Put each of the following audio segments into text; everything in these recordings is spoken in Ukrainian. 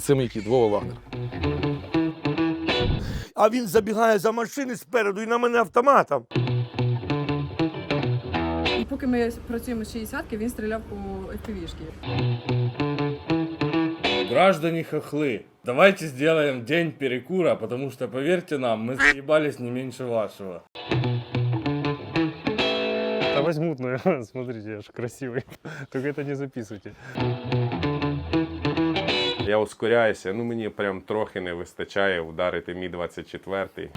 Це мій кіт, Вова Вагнер. А він забігає за машини спереду і на мене автоматом. І поки ми працюємо з 60-ки, він стріляв по FPV-шки. Граждане хохлы, давайте сделаем день перекура, потому что, поверьте нам, мы заебались не меньше вашего. Да возьмут, наверное, смотрите, я же красивый. Только это не записывайте. Я ускоряюся, ну мені прям трохи не вистачає вдарити мі 24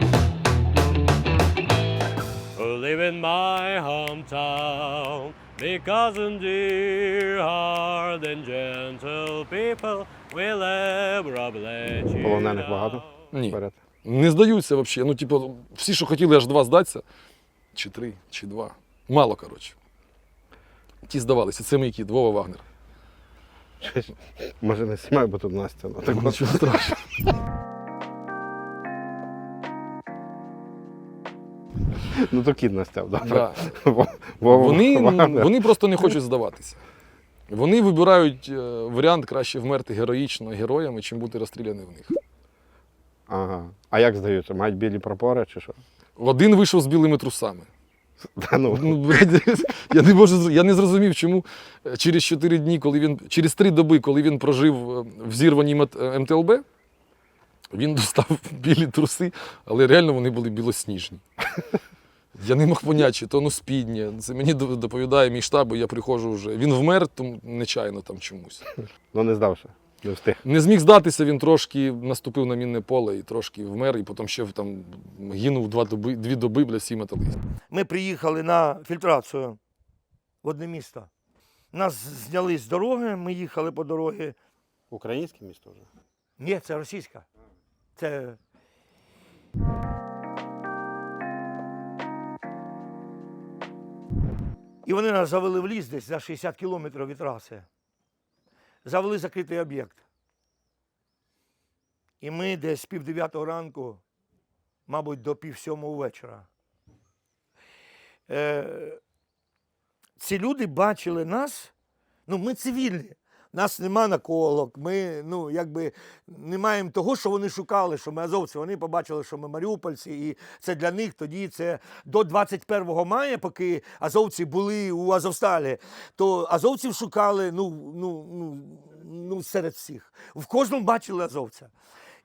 live in my hometown, because in dear heart and gentle people will ever bless you. Полонених багато Ні. вперед. Не здаються взагалі. Ну, типу, всі, що хотіли, аж два здатися. Чи три, чи два. Мало, коротше. Ті здавалися. Це мій кіт, Вова Вагнер. Може не знімай, бо тут Настя. Ну, так. Нічого страшного. ну то кіт добре. Да. Вони, вони просто не хочуть здаватися. Вони вибирають е, варіант краще вмерти героїчно героями, чим бути розстріляний в них. Ага. А як здаються? Мають білі прапори чи що? Один вийшов з білими трусами. Та ну, Ну, блядь, я не можу я не зрозумів, чому е, через 4 дні, коли він через 3 доби, коли він прожив е, в зірваній е, МТЛБ, він достав білі труси, але реально вони були білосніжні. Я не мог поняти, чи то ну спідні. Це мені доповідає мій штаб, і я приходжу вже. Він вмер тому нечайно там чомусь. ну не здався. Не встиг. Не зміг здатися, він трошки наступив на мінне поле і трошки вмер, і потім ще там гинув два доби, дві доби, бля, сім металистів. Ми приїхали на фільтрацію в одне місто. Нас зняли з дороги, ми їхали по дорозі. Українське місто вже. Ні, це російська. Це. І вони нас завели в ліс десь за 60 кілометрів від траси. Завели закритий об'єкт. І ми десь пів дев'ятого ранку, мабуть, до пів сьомого вечора. Е, ці люди бачили нас, ну, ми цивільні. Нас нема наколок, ми ну, якби не маємо того, що вони шукали, що ми азовці. Вони побачили, що ми маріупольці, і це для них тоді це до 21 мая, поки азовці були у Азовсталі, то азовців шукали ну, ну, ну, ну, серед всіх. В кожному бачили азовця.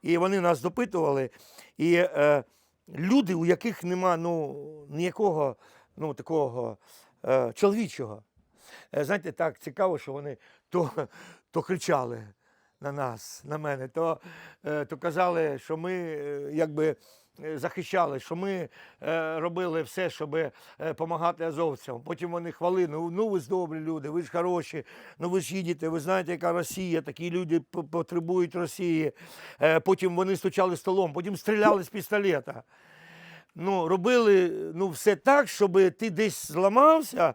І вони нас допитували. І е, люди, у яких нема ну, ніякого ну, такого е, чоловічого. Е, Знаєте, так цікаво, що вони то, то кричали на нас, на мене, то, е, то казали, що ми е, якби захищали, що ми робили все, щоб допомагати азовцям. Потім вони хвалили, ну, ну ви ж добрі люди, ви ж хороші, ну ви ж їдете, ви знаєте, яка Росія, такі люди потребують Росії. Потім вони стучали столом, потім стріляли з пістолета ну, робили ну, все так, щоб ти десь зламався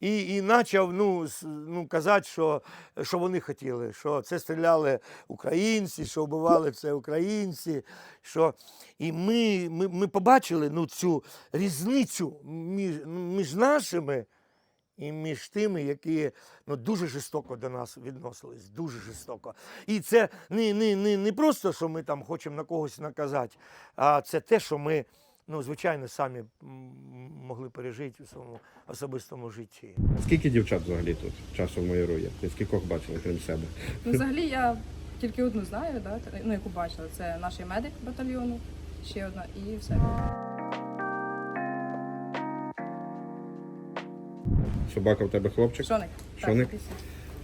і, і почав ну, ну, казати, що, що вони хотіли, що це стріляли українці, що вбивали це українці. Що... І ми, ми, ми побачили ну, цю різницю між, між нашими. І між тими, які ну, дуже жорстоко до нас відносились, дуже жорстоко. І це не, не, не, не просто, що ми там хочемо на когось наказати, а це те, що ми, ну, звичайно, самі могли пережити у своєму особистому житті. Скільки дівчат взагалі тут часом майорує? Ти скількох бачили, крім себе? Ну, взагалі я тільки одну знаю, да, ну, яку бачила. Це наш медик батальйону, ще одна і все. Собака в тебе хлопчик? Шоник. Шоник? Так,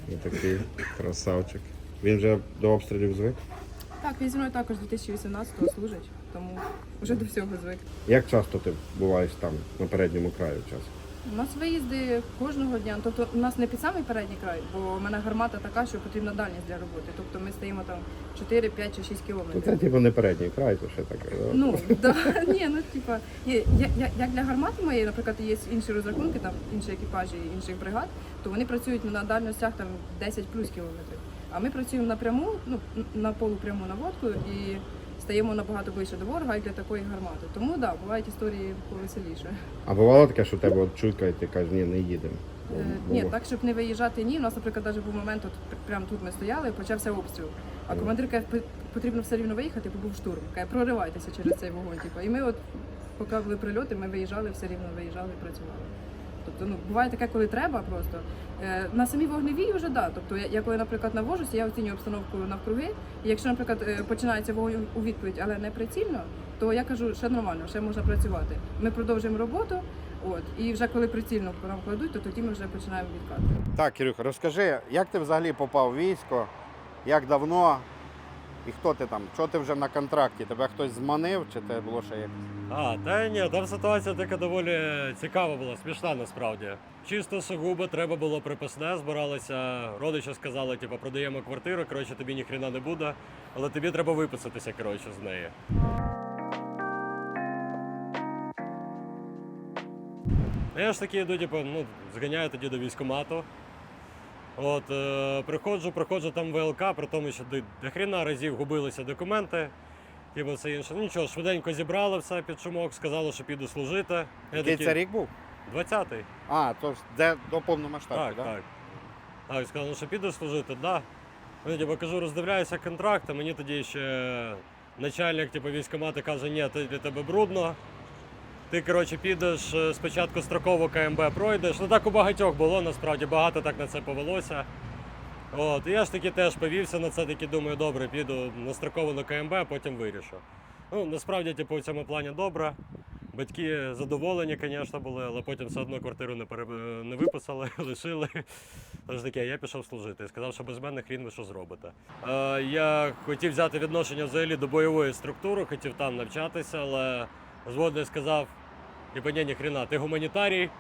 Ось такий красавчик. Він вже до обстрілів звик. так, він зі мною також 2018-го служить, тому вже до всього звик. Як часто ти буваєш там, на передньому краю часу? У нас виїзди кожного дня. Тобто у нас не під самий передній край, бо в мене гармата така, що потрібна дальність для роботи. Тобто ми стоїмо там 4, 5 чи 6 То це типу не передній край, то ще таке. да? Ну, да, ні, ну типа, є, я, я, як для гармати моєї, наприклад, є інші розрахунки, там інші екіпажі інших бригад, то вони працюють на дальностях там 10 плюс кілометрів. А ми працюємо напряму, ну на полупряму наводку і стаємо набагато ближче до ворога, як для такої гармати. Тому так, да, бувають історії повеселіше. А бувало таке, що тебе от чутка, і ти кажеш, ні, не їдемо. Е, Ні, так, щоб не виїжджати, ні. У нас, наприклад, навіть був момент, от прямо тут ми стояли, почався обстріл. А командир каже, «Пи- потрібно все рівно виїхати, бо був штурм. Каже, проривайтеся через цей вогонь. Типу. І ми от, поки були прильоти, ми виїжджали, все рівно виїжджали і працювали. Тобто, ну буває таке, коли треба просто. Е, на самій вогневій вже да. Тобто, я, я коли, наприклад, навожуся, я оцінюю обстановку навкруги. І якщо, наприклад, е, починається вогонь у відповідь, але не прицільно, то я кажу, ще нормально, ще можна працювати. Ми продовжуємо роботу. От і вже коли прицільно нам кладуть, то тоді ми вже починаємо відкати. Так, Кирюха, розкажи, як ти взагалі попав в військо, як давно і хто ти там? Що ти вже на контракті? Тебе хтось зманив, чи це було ще як? А, та ні, там ситуація така доволі цікава була, смішна насправді. Чисто сугубо треба було припасне, збиралися. Родичі сказали, типу, продаємо квартиру, коротше, тобі ніхрена не буде, але тобі треба виписатися, коротше, з неї. Я ж таки йду, типу, ну, зганяю тоді до військкомату. От, е, приходжу, проходжу там ВЛК, при тому, що до, до хрена разів губилися документи. Типу все інше. Ну нічого, швиденько зібрали все під шумок, сказали, що піду служити. Я Який такий, це рік був? 20-й. А, то де до повномасштабки, Так, да? так. Так, сказали, ну, що піду служити, да. Ну, типу, кажу, роздивляюся контракт, а мені тоді ще начальник типу, військкомату каже, ні, ти- для тебе брудно. Ти, коротше, підеш е, спочатку строково КМБ пройдеш. Ну так у багатьох було, насправді багато так на це повелося. От, я ж таки теж повівся на це, таки думаю, добре, піду на строково на КМБ, а потім вирішу. Ну, насправді, типу, в цьому плані добре. Батьки задоволені, звісно, були, але потім все одно квартиру не, пере... не виписали, лишили. Тож таке, я пішов служити. Сказав, що без мене хрін ви що зробите. Е, я хотів взяти відношення взагалі до бойової структури, хотів там навчатися, але згодний сказав, типу, ні, ні хрена, ти гуманітарій.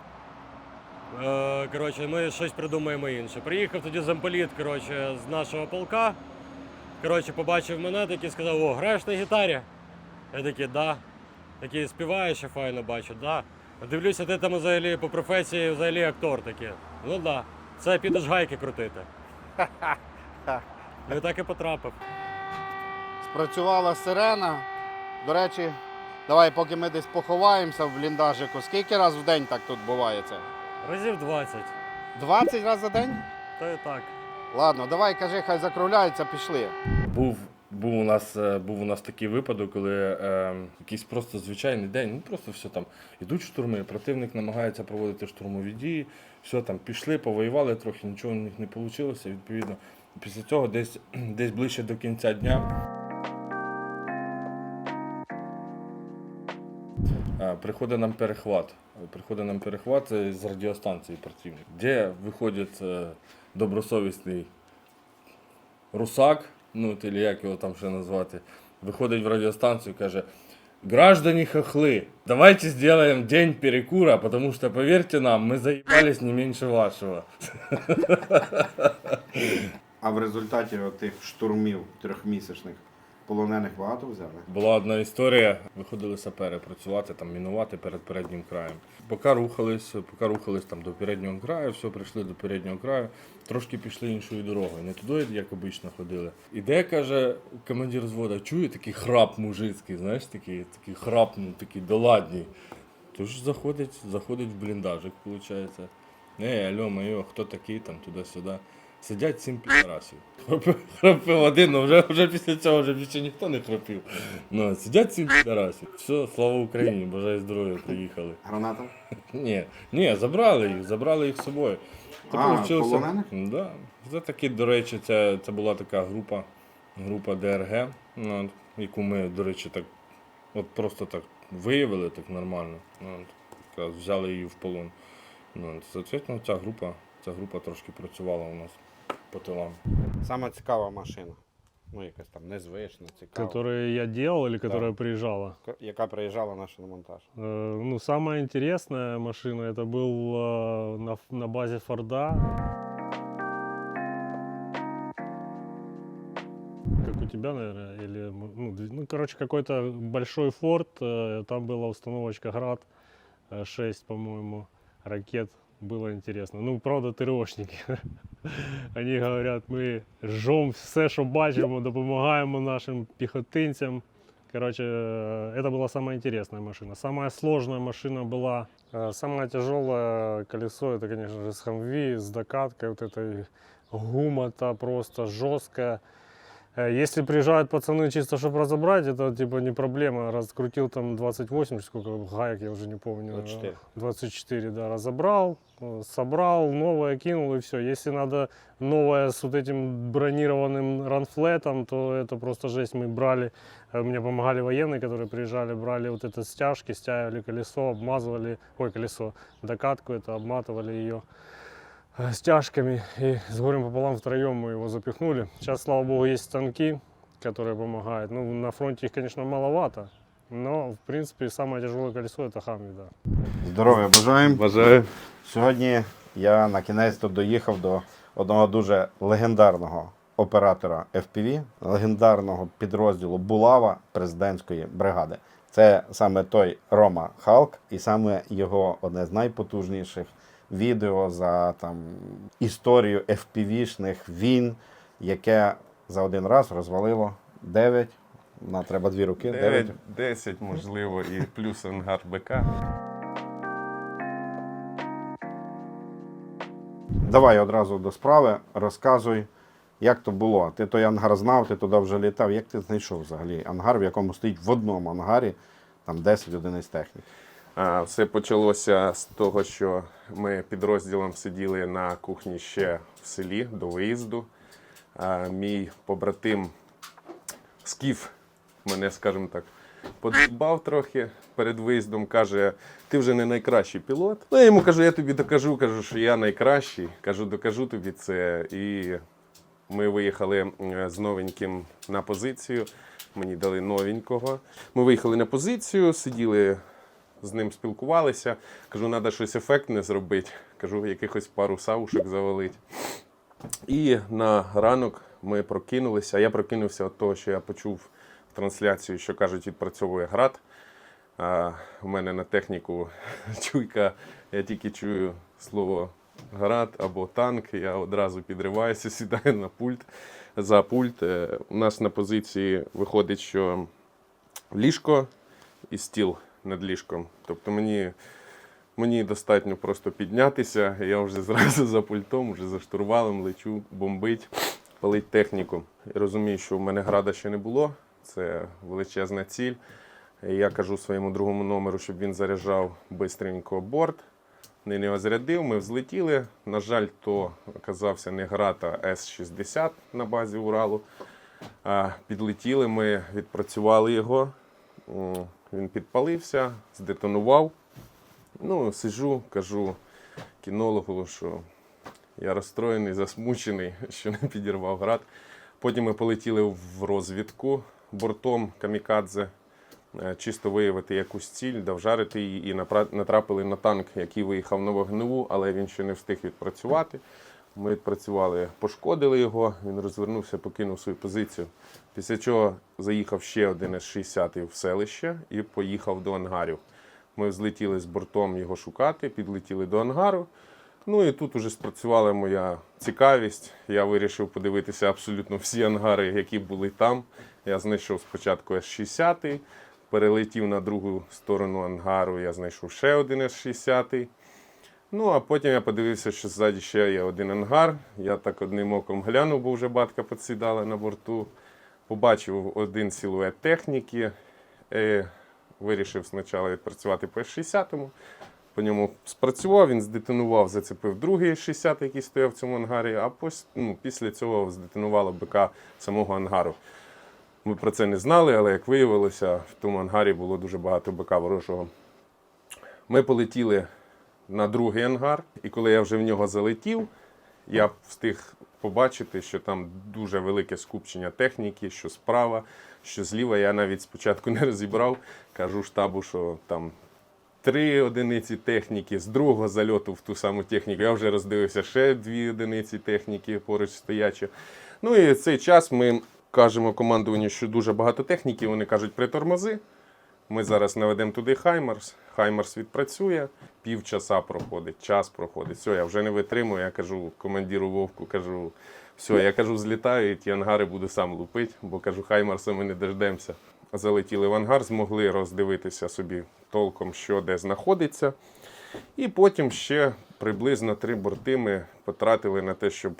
Е, коротше, ми щось придумаємо інше. Приїхав тоді замполіт коротше, з нашого полка. Коротше, побачив мене, такий сказав, о, граєш на гітарі? Я такий, да. Такий співаєш, ще файно бачу, да. Дивлюся, ти там взагалі по професії взагалі актор такий. Ну да. Це підеш гайки крутити. Ну і так і потрапив. Спрацювала сирена. До речі, давай, поки ми десь поховаємося в бліндажику, скільки разів в день так тут буває це? Разів 20. 20 разів за день? То і так. Ладно, давай кажи, хай закругляються, пішли. Був, був, у нас, е, був у нас такий випадок, коли е, якийсь просто звичайний день, ну просто все там ідуть штурми, противник намагається проводити штурмові дії, все там пішли, повоювали трохи, нічого в них не вийшло. Відповідно, після цього десь, десь ближче до кінця дня. Приходить нам перехват. Приходить нам перехват е, з радіостанції противник, де виходить е, добросовісний русак, ну или як його там ще назвати, виходить в радіостанцію і каже: Граждане хохли, давайте сделаем день перекура, потому что, поверьте нам, мы заебались не меньше вашего. А в результаті тих штурмів трьохмісячних полонених багато взяли? Була одна історія, виходили сапери працювати, там, мінувати перед переднім краєм. Поки рухались, поки рухались там, до переднього краю, все, прийшли до переднього краю, трошки пішли іншою дорогою. Не туди, як обично ходили. Іде, каже, командир звода, чує такий храп мужицький, знаєш, такий, такий храп, ну, такий доладній. Тож заходить, заходить в бліндажик, виходить. Ей, алло, майо, хто такий там, туди-сюди. Сидять сім підарасів. Храпив, храпив один, ну вже, вже після цього вже більше ніхто не храпів. Ну, сидять сім підарасів. Все, слава Україні, бажаю здоров'я, приїхали. Граната? Ні, ні, забрали їх, забрали їх з собою. То А, полонених? Да. Це таки, до речі, це, це була така група, група ДРГ, ну, яку ми, до речі, так от просто так виявили так нормально. Ну, взяли її в полон. Ну, соответственно, ця група, ця група трошки працювала у нас по тилам. Сама цікава машина. Ну, якась там незвична, цікава. Которые я делал или которая Да. приезжала? К- Яка приїжджала наша на монтаж. Э, Ну, самая интересная машина это был э, на, ф- на базе Форда. Как у тебя, наверное, или м- ну, дв- ну короче, какой-то большой Форд. э, Там была установочка Град 6, по-моему, ракет. Было интересно. Ну, правда, ТРОшники. Они говорят, ми жжем все, що бачимо, допомагаємо нашим піхотинцям. Короче, э, это была самая интересная машина. Самая сложная машина была, э, самое тяжелое колесо, это, конечно же, с Хамви, с докаткой, вот этой гумота просто жесткая. Э, Если приезжают пацаны чисто, чтобы разобрать, это типа не проблема. Раскрутил там 28, сколько гаек, я уже не помню. 24. 24, да, разобрал, э, собрал, новое кинул и все. Если надо новое с вот этим бронированным ранфлетом, то это просто жесть. Мы брали, э, мне помогали военные, которые приезжали, брали вот это стяжки, стягивали колесо, обмазывали, ой, колесо, докатку это, обматывали ее э, стяжками и с горем пополам втроем мы его запихнули. Сейчас, слава богу, есть станки, которые помогают. Ну, на фронте их, конечно, маловато, но, в принципе, самое тяжелое колесо это Хамви, да. Здоров'я бажаємо. Бажаю. Сьогодні я на кінець доїхав до одного дуже легендарного оператора FPV, легендарного підрозділу Булава президентської бригади. Це саме той Рома Халк, і саме його одне з найпотужніших відео за там історію FPV-шних війн, яке за один раз розвалило 9, на треба дві руки, 9 9, 10, можливо, і плюс ангар БК. Давай одразу до справи, розказуй, як то було. Ти той ангар знав, ти туди вже літав. Як ти знайшов взагалі ангар, в якому стоїть в одному ангарі там 10 одиниць техніки? Все почалося з того, що ми підрозділом сиділи на кухні ще в селі до виїзду. Мій побратим Скіф мене, скажімо так, подбав трохи перед виїздом. Каже, ти вже не найкращий пілот. Ну, я йому кажу, я тобі докажу, кажу, що я найкращий. Кажу, докажу тобі це. І ми виїхали з новеньким на позицію. Мені дали новенького. Ми виїхали на позицію, сиділи з ним спілкувалися. Кажу, треба щось ефектне зробити. Кажу, якихось пару савушок завалити. І на ранок ми прокинулися. Я прокинувся від того, що я почув в трансляцію, що кажуть, відпрацьовує град. А, у мене на техніку чуйка, я тільки чую слово град або танк. Я одразу підриваюся, сідаю на пульт за пульт. Е, У нас на позиції виходить, що ліжко і стіл над ліжком. Тобто мені, мені достатньо просто піднятися, я вже зразу за пультом, вже за штурвалом лечу, бомбить, палить техніку. Я розумію, що в мене града ще не було, це величезна ціль. І Я кажу своєму другому номеру, щоб він заряджав бистренько борт. Він його зарядив, ми взлетіли. На жаль, то оказався не град, а С-60 на базі Уралу. Підлетіли ми, відпрацювали його. Він підпалився, здетонував. Ну, сижу, кажу кінологу, що я розстроєний, засмучений, що не підірвав град. Потім ми полетіли в розвідку бортом камікадзе, е, чисто виявити якусь ціль, довжарити її і натрапили на танк, який виїхав на вогневу, але він ще не встиг відпрацювати. Ми відпрацювали, пошкодили його, він розвернувся, покинув свою позицію. Після чого заїхав ще один С-60 в селище і поїхав до ангарів. Ми взлетіли з бортом його шукати, підлетіли до ангару. Ну і тут уже спрацювала моя цікавість. Я вирішив подивитися абсолютно всі ангари, які були там. Я знайшов спочатку С-60, перелетів на другу сторону ангару, я знайшов ще один С-60. Ну, а потім я подивився, що ззаді ще є один ангар. Я так одним оком глянув, бо вже батька підсідала на борту. Побачив один силует техніки. Е, вирішив спочатку відпрацювати по С-60. По ньому спрацював, він здетонував, зацепив другий С-60, який стояв в цьому ангарі, а пос, ну, після цього здетонувало БК самого ангару. Ми про це не знали, але як виявилося, в тому ангарі було дуже багато БК ворожого. Ми полетіли на другий ангар, і коли я вже в нього залетів, я встиг побачити, що там дуже велике скупчення техніки, що справа, що зліва. Я навіть спочатку не розібрав. Кажу штабу, що там три одиниці техніки, з другого зальоту в ту саму техніку. Я вже роздивився ще дві одиниці техніки поруч стоячі. Ну і цей час ми кажемо командуванню, що дуже багато техніки. Вони кажуть, притормози. Ми зараз наведемо туди Хаймарс. Хаймарс відпрацює, півчаса проходить, час проходить. Все, я вже не витримую. Я кажу командиру Вовку, кажу, все, я кажу, злітаю, і ті ангари буду сам лупити, бо кажу, Хаймарса ми не дождемося. Залетіли в ангар, змогли роздивитися собі толком, що де знаходиться. І потім ще приблизно три борти ми потратили на те, щоб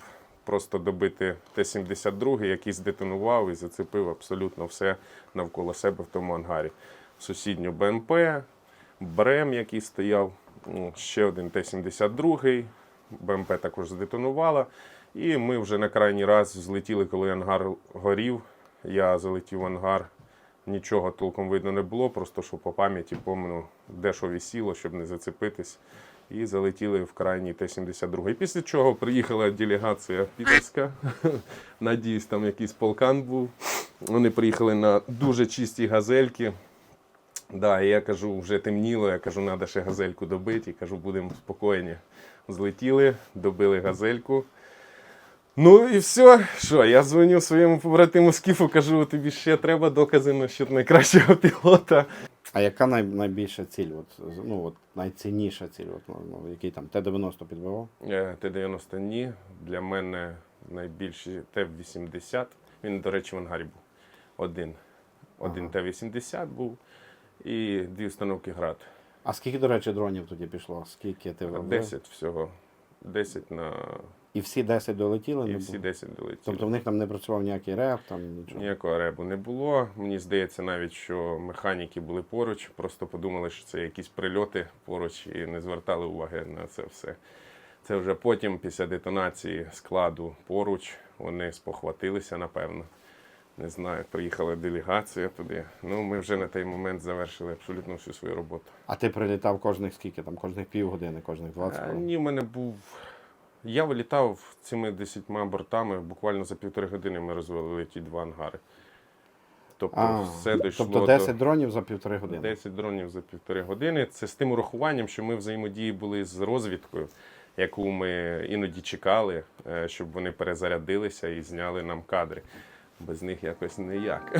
просто добити Т-72, який здетонував і зацепив абсолютно все навколо себе в тому ангарі. Сусідню БМП, БРЕМ, який стояв, ну, ще один Т-72, БМП також здетонувала. І ми вже на крайній раз злетіли, коли ангар горів. Я залетів в ангар, нічого толком видно не було, просто що по пам'яті помню, де що висіло, щоб не зацепитись. І залетіли в крайній Т-72. І після чого приїхала делегація підерська. Надіюсь, там якийсь полкан був. Вони приїхали на дуже чисті газельки. Да, і я кажу, вже темніло, я кажу, треба ще газельку добити. І кажу, будемо спокійні. Злетіли, добили газельку. Ну і все. Що, я дзвоню своєму побратиму Скіфу, кажу, тобі ще треба докази насчет найкращого пілота. А яка най, найбільша ціль? От, ну, от, найцінніша ціль, от, ну, ну, який там Т-90 підбивав? Е, Т-90 ні. Для мене найбільший Т-80. Він, до речі, в ангарі був. Один. Один Т-80 був і дві установки град. А скільки, до речі, дронів тоді пішло? Скільки ти виробив? 10 всього. 10 на І всі 10 долетіли? і всі 10 долетіли. Тобто в них там не працював ніякий реп, там нічого. Ніякого ребу не було. Мені здається, навіть що механіки були поруч, просто подумали, що це якісь прильоти поруч і не звертали уваги на це все. Це вже потім, після детонації складу поруч, вони спохватилися, напевно. Не знаю, приїхала делегація туди. Ну, ми вже на той момент завершили абсолютно всю свою роботу. А ти прилітав кожних скільки? Там кожних півгодини, кожних 20 А, хвилин? ні, в мене був. Я вилітав цими десятьма бортами. Буквально за півтори години ми розвели ті два ангари. Тобто А, все дійшло тобто до 10 дронів за півтори години. 10 дронів за півтори години. Це з тим урахуванням, що ми взаємодії були з розвідкою, яку ми іноді чекали, е, щоб вони перезарядилися і зняли нам кадри. Без них якось ніяк.